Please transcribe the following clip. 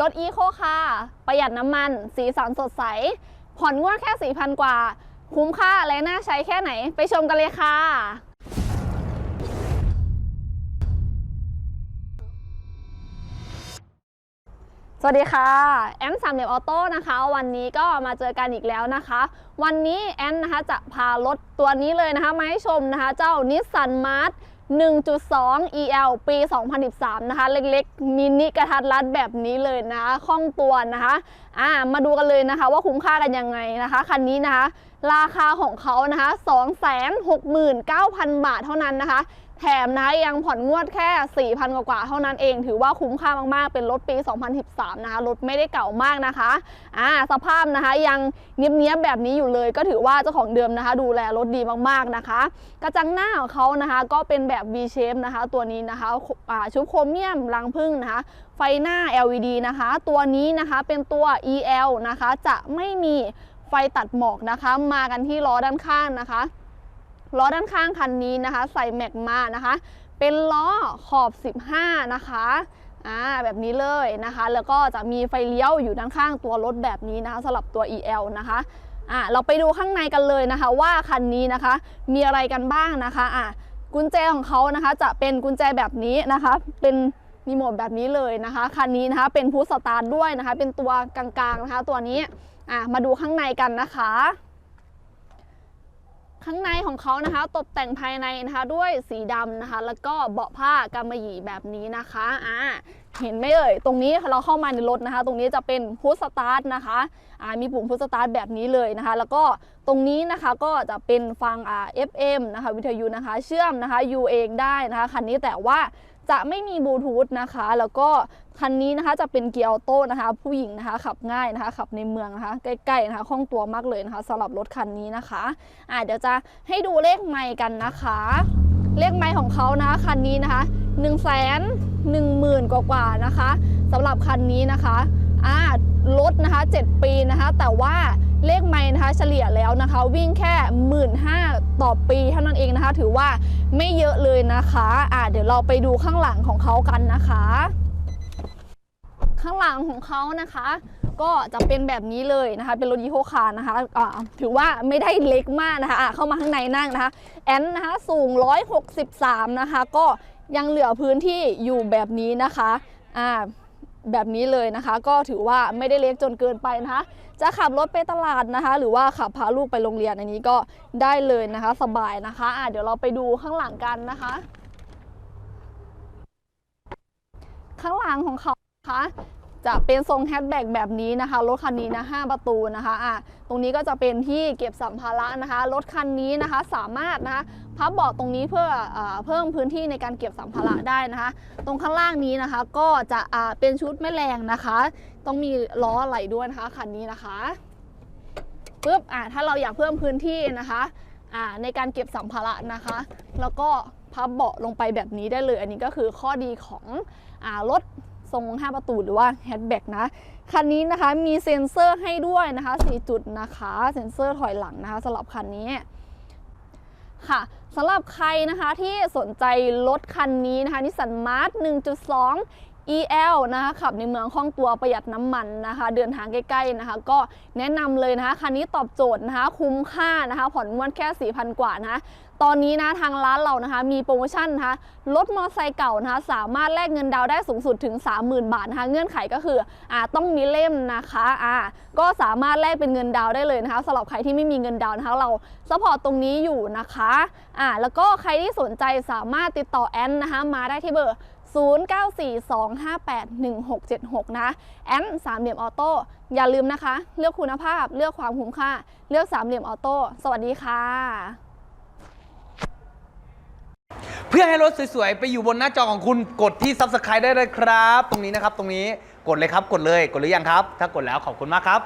รถอีโคคาร์ประหยัดน้ำมัน สีสันสดใส ผ่อนงวดแค่4,000กว่า คุ้มค่าและน่าใช้แค่ไหน ไปชมกันเลยค่ะ สวัสดีค่ะ แอนสามเหลี่ยมออโต้นะคะ วันนี้ก็มาเจอกันอีกแล้วนะคะ วันนี้แอนนะคะจะพารถตัวนี้เลยนะคะ มาให้ชมนะคะ เจ้านิสสันมาร์ท 1.2 EL ปี 2013 นะคะ เล็กๆ มินิกระทัดรัดแบบนี้เลยนะคะคล่องตัวนะคะอ่ามาดูกันเลยนะคะว่าคุ้มค่ากันยังไงนะคะ คันนี้นะคะ ราคาของเขานะคะ 269,000 บาทเท่านั้นนะคะ แถมนะยังผ่อนงวดแค่ 4,000 กว่าเท่านั้นเอง ถือว่าคุ้มค่ามาก ๆ เป็นรถปี 2013 นะคะ รถไม่ได้เก่ามากนะคะอ่าสภาพนะคะยังเนี้ยบๆแบบนี้อยู่เลย ก็ถือว่าเจ้าของเดิมนะคะ ดูแลรถดีมาก ๆ นะคะ กระจังหน้าของเขานะคะ ก็เป็นแบบ V shape นะคะ ตัวนี้นะคะชุบโครเมียมรังพึ่งนะคะ ไฟหน้า LED นะคะ ตัวนี้นะคะเป็นตัว EL นะคะ จะไม่มีไฟตัดหมอกนะคะ มากันที่ล้อด้านข้างนะคะ ล้อด้านข้างคันนี้นะคะ ใส่แม็กมานะคะ เป็นล้อขอบ 15 นะคะอ่าแบบนี้เลยนะคะ แล้วก็จะมีไฟเลี้ยวอยู่ด้านข้างตัวรถแบบนี้นะคะสำหรับตัว EL นะคะอ่าเราไปดูข้างในกันเลยนะคะ ว่าคันนี้นะคะ มีอะไรกันบ้างนะคะอ่ากุญแจของเขานะคะจะเป็นกุญแจแบบนี้นะคะ เป็นรีโมทแบบนี้เลยนะคะคันนี้นะคะเป็นพุชสตาร์ด้วยนะคะ เป็นตัวกลางๆนะคะ ตัวนี้อ่ามาดูข้างในกันนะคะ ข้างในของเขานะคะ ตกแต่งภายในนะคะ ด้วยสีดำนะคะ แล้วก็เบาะผ้ากำมะหยี่แบบนี้นะคะอ่าเห็นไหมเอ่ย ตรงนี้เราเข้ามาในรถนะคะ ตรงนี้จะเป็นพุชสตาร์ทนะคะอ่ามีปุ่มพุชสตาร์ทแบบนี้เลยนะคะ แล้วก็ตรงนี้นะคะก็จะเป็นฟังอ่า FM นะคะ วิทยุนะคะ เชื่อมนะคะ U เองได้นะคะคันนี้แต่ว่า จะไม่มีบลูทูธนะคะ แล้วก็คันนี้นะคะจะเป็นเกียร์ออโต้นะคะ ผู้หญิงนะคะขับง่ายนะคะ ขับในเมืองนะคะ ใกล้ๆนะคะคล่องตัวมากเลยนะคะสำหรับรถคันนี้นะคะอ่าเดี๋ยวจะให้ดูเลขไมค์กันนะคะ เลขไมค์ของเขานะคะคันนี้นะคะ1นึ่งแสนหนึ่งหมื่นกว่าๆนะคะสำหรับคันนี้นะคะอ่ารถนะคะ 7 ปีนะคะ แต่ว่าเลขไมค์นะคะเฉลี่ยแล้วนะคะ วิ่งแค่หมื่นห้าต่อปีเท่านั้นเองนะคะ ถือว่า ไม่เยอะเลยนะคะอ่าเดี๋ยวเราไปดูข้างหลังของเขากันนะคะ ข้างหลังของเขานะคะ ก็จะเป็นแบบนี้เลยนะคะ เป็นรถยี่ห้อคานะคะอ่าถือว่าไม่ได้เล็กมากนะคะอะเข้ามาข้างในนั่งนะคะ แอนนะคะสูง 163 นะคะ ก็ยังเหลือพื้นที่อยู่แบบนี้นะคะอ่า แบบนี้เลยนะคะ ก็ถือว่าไม่ได้เล็กจนเกินไปนะคะ จะขับรถไปตลาดนะคะ หรือว่าขับพาลูกไปโรงเรียนอันนี้ก็ได้เลยนะคะ สบายนะคะะเดี๋ยวเราไปดูข้างหลังกันนะคะ ข้างหลังของเขานะคะ จะเป็นทรงแฮชแบ็กแบบนี้นะคะ รถคันนี้นะ5ประตูนะคะอะตรงนี้ก็จะเป็นที่เก็บสัมภาระนะคะ รถคันนี้นะคะสามารถนะคะพับเบาะตรงนี้เพื่ออเพิ่มพื้นที่ในการเก็บสัมภาระได้นะคะ ตรงข้างล่างนี้นะคะ ก็จะเป็นชุดแม่แรงนะคะ ต้องมีล้อไหลด้วยนะคะคันนี้นะคะปุ๊บอ่าถ้าเราอยากเพิ่มพื้นที่นะคะอ่าในการเก็บสัมภาระนะคะ แล้วก็พับเบาะลงไปแบบนี้ได้เลย อันนี้ก็คือข้อดีของอรถ ทรง 5 ประตูหรือว่าแฮชแบ็กนะ คันนี้นะคะมีเซ็นเซอร์ให้ด้วยนะคะ 4 จุดนะคะ เซ็นเซอร์ถอยหลังนะคะสำหรับคันนี้ค่ะสำหรับใครนะคะที่สนใจรถคันนี้นะคะนิสสันมาร์ท1.2 EL นะคะขับในเมืองคล่องตัวประหยัดน้ำมันนะคะ เดินทางใกล้ๆนะคะ ก็แนะนำเลยนะคะคันนี้ตอบโจทย์นะคะคุ้มค่านะคะผ่อนงวดแค่ 4,000 กว่านะะตอนนี้นะทางร้านเรานะคะมีโปรโมชั่นนะคะรถมอเตอร์ไซค์เก่านะคะสามารถแลกเงินดาวได้สูงสุดถึง 30,000 บาทนะคะเงื่อนไขก็คืออ่าต้องมีเล่มนะคะอ่าก็สามารถแลกเป็นเงินดาวได้เลยนะคะสำหรับใครที่ไม่มีเงินดาวนะคะเราซัพพอร์ตตรงนี้อยู่นะคะอ่าแล้วก็ใครที่สนใจสามารถติดต่อแอนนะคะมาได้ที่เบอร์ 0942581676 นะแอนสามเหลี่ยมออโต้อย่าลืมนะคะ เลือกคุณภาพเลือกความคุ้มค่า เลือกสามเหลี่ยมออโต้สวัสดีค่ะ เพื่อให้รถสวยๆ ไปอยู่บนหน้าจอของคุณกดที่ Subscribe ได้เลยครับ ตรงนี้นะครับ ตรงนี้กดเลยครับกดเลยกดหรือยังครับ ถ้ากดแล้วขอบคุณมากครับ